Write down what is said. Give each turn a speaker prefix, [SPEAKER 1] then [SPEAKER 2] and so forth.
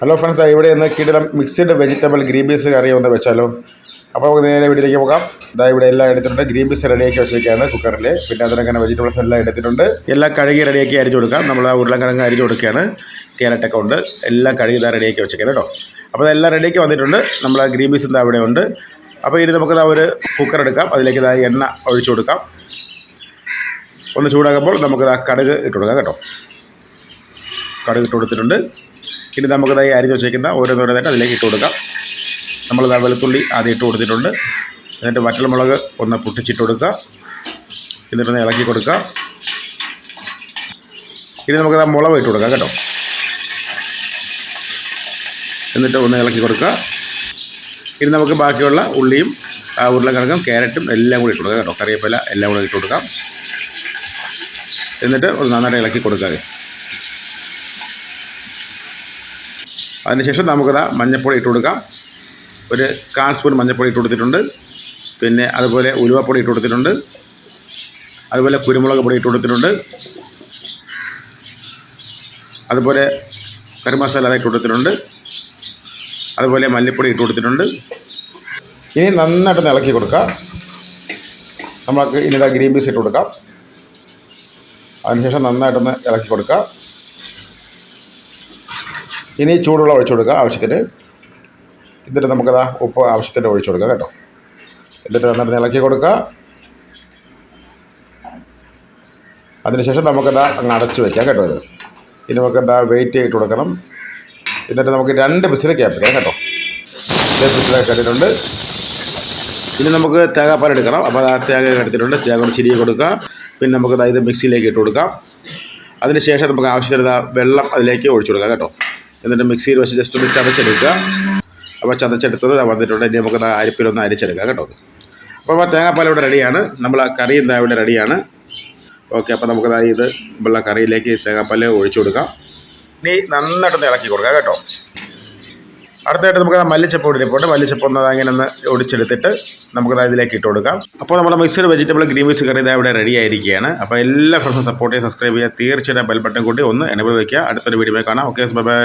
[SPEAKER 1] Hello friends ഇവിടെ ഇന്ന് കിടിലം mixed vegetable green peas curry ഒന്ന് വെച്ചാലോ. അപ്പോൾ നമുക്ക് നേരെ വീട്ടിലേക്ക് പോകാം. ഇതാ ഇവിടെ എല്ലാം എടുത്തിട്ടുണ്ട്. ഗ്രീൻ പീസ് റെഡിയാക്കി വെച്ചേക്കാണ് കുക്കറിൽ പിന്നെ അതിനങ്ങനെ വെജിറ്റബിൾസ് എല്ലാം എടുത്തിട്ടുണ്ട്. എല്ലാം കഴുകി റെഡിയാക്കി അരിഞ്ഞു കൊടുക്കാം. നമ്മൾ ആ ഉരുളക്കിഴങ്ങ് അരിഞ്ഞു കൊടുക്കുകയാണ്. ക്യാരറ്റൊക്കെ ഉണ്ട്. എല്ലാം കഴുകി ഇതാ റെഡിയാക്കി വെച്ചേക്കാം കേട്ടോ. അപ്പോൾ അതെല്ലാം റെഡിയാക്കി വന്നിട്ടുണ്ട്. നമ്മൾ ആ ഗ്രീൻ പീസ് എന്താ അവിടെ ഉണ്ട്. അപ്പോൾ ഇനി നമുക്ക് ഒരു കുക്കർ എടുക്കാം. അതിലേക്ക് ഇതാ എണ്ണ ഒഴിച്ചു കൊടുക്കാം. ഒന്ന് ചൂടാകുമ്പോൾ നമുക്ക് ആ കടുക് ഇട്ട് കൊടുക്കാം കേട്ടോ. കടുക് ഇട്ട് കൊടുത്തിട്ടുണ്ട്. ഇനി നമുക്ക് ഇതായി അരിഞ്ഞ് വെച്ചേക്കുന്ന ഓരോന്നോരോന്നായിട്ട് അതിലേക്ക് ഇട്ട് കൊടുക്കാം. നമ്മൾ വെളുത്തുള്ളി ആദ്യം ഇട്ട് കൊടുത്തിട്ടുണ്ട്. എന്നിട്ട് വറ്റൽമുളക് ഒന്ന് പൊട്ടിച്ചിട്ട് കൊടുക്കുക. എന്നിട്ടൊന്ന് ഇളക്കി കൊടുക്കുക. ഇനി നമുക്ക് മുളക് ഇട്ട് കൊടുക്കാം കേട്ടോ. എന്നിട്ട് ഒന്ന് ഇളക്കി കൊടുക്കുക. ഇനി നമുക്ക് ബാക്കിയുള്ള ഉള്ളിയും ഉരുളക്കിഴങ്ങും ക്യാരറ്റും എല്ലാം കൂടി ഇട്ട് കൊടുക്കാം കേട്ടോ. കറിവേപ്പില എല്ലാം കൂടി ഇട്ട് കൊടുക്കാം. എന്നിട്ട് ഒന്ന് നന്നായിട്ട് ഇളക്കി കൊടുക്കുക അതിനുശേഷം നമുക്കത് മഞ്ഞൾപ്പൊടി ഇട്ട് കൊടുക്കാം. ഒരു കാൽ സ്പൂൺ മഞ്ഞൾപ്പൊടി ഇട്ട് കൊടുത്തിട്ടുണ്ട്. പിന്നെ അതുപോലെ ഉലുവപ്പൊടി ഇട്ട് കൊടുത്തിട്ടുണ്ട്. അതുപോലെ കുരുമുളക് പൊടി ഇട്ട് കൊടുത്തിട്ടുണ്ട്. അതുപോലെ കരിമസാല ഇട്ട് കൊടുത്തിട്ടുണ്ട്. അതുപോലെ മല്ലിപ്പൊടി ഇട്ട് കൊടുത്തിട്ടുണ്ട്. ഇനി നന്നായിട്ട് ഇളക്കി കൊടുക്കാം. നമ്മൾക്ക് ഇനി ഗ്രീൻ പീസ് ഇട്ട് കൊടുക്കാം. അതിനുശേഷം നന്നായിട്ടൊന്ന് ഇളക്കി കൊടുക്കുക ഇനി ചൂടുവെള്ളം ഒഴിച്ചു കൊടുക്കുക ആവശ്യത്തിന്. എന്നിട്ട് നമുക്കതാ ഉപ്പ് ആവശ്യത്തിന് ഒഴിച്ചു കൊടുക്കുക കേട്ടോ. എന്നിട്ട് നന്നായിട്ട് ഇളക്കി കൊടുക്കുക. അതിനുശേഷം നമുക്കതാ അങ്ങ് അടച്ചു വയ്ക്കാം കേട്ടോ ഇത്. ഇനി നമുക്കെന്താ വെയിറ്റ് ചെയ്തിട്ട് കൊടുക്കണം. എന്നിട്ട് നമുക്ക് രണ്ട് ബിസിലെ കേൾപ്പിക്കാം കേട്ടോ. രണ്ട് ബിസിലൊക്കെ കേട്ടിട്ടുണ്ട് ഇനി നമുക്ക് തേങ്ങാപ്പാൽ എടുക്കണം. അപ്പോൾ ആ തേങ്ങ എടുത്തിട്ടുണ്ട്. തേങ്ങ ചിരി കൊടുക്കുക. പിന്നെ നമുക്ക് ഇത് മിക്സിയിലേക്ക് ഇട്ട് കൊടുക്കാം. അതിനുശേഷം നമുക്ക് ആവശ്യത്തിന് വെള്ളം അതിലേക്ക് ഒഴിച്ചു കൊടുക്കാം കേട്ടോ. എന്നിട്ട് മിക്സിയിൽ വെച്ച് ജസ്റ്റ് ഒന്ന് ചതച്ചെടുക്കുക. അപ്പോൾ ചതച്ചെടുത്തത് വന്നിട്ടുണ്ട്. ഇനി നമുക്ക് അരിപ്പിലൊന്ന് അരിച്ചെടുക്കാം കേട്ടോ. അപ്പോൾ തേങ്ങാപ്പാൽ ഇവിടെ റെഡിയാണ് നമ്മൾ ആ കറി എന്താ ഇവിടെ റെഡിയാണ് ഓക്കെ അപ്പോൾ നമുക്ക് ഇത് ഉള്ള കറിയിലേക്ക് തേങ്ങാപ്പാൽ ഒഴിച്ചു കൊടുക്കാം. ഇനി നന്നായിട്ടൊന്ന് ഇളക്കി കൊടുക്കാം കേട്ടോ. അടുത്തായിട്ട് നമുക്ക് മല്ലിച്ചപ്പ് പോട്ടെ മല്ലിച്ചപ്പ് ഒന്ന് അങ്ങനെ ഒന്ന് ഒടിച്ചെടുത്തിട്ട് നമുക്ക് ഇതിലേക്ക് ഇട്ട് കൊടുക്കാം. അപ്പോൾ നമ്മുടെ mixer vegetable green peas curry ഇതാ ഇവിടെ റെഡി ആയിരിക്കുകയാണ്. അപ്പോൾ എല്ലാ ഫ്രണ്ട്സും സപ്പോർട്ട് ചെയ്യുക സബ്സ്ക്രൈബ് ചെയ്യുക തീർച്ചയായിട്ടും ബെൽ ബട്ടൺ കൂടി ഒന്ന് എനബിൾ വയ്ക്കുക അടുത്തൊരു വീഡിയോ കാണാം. Okay bye bye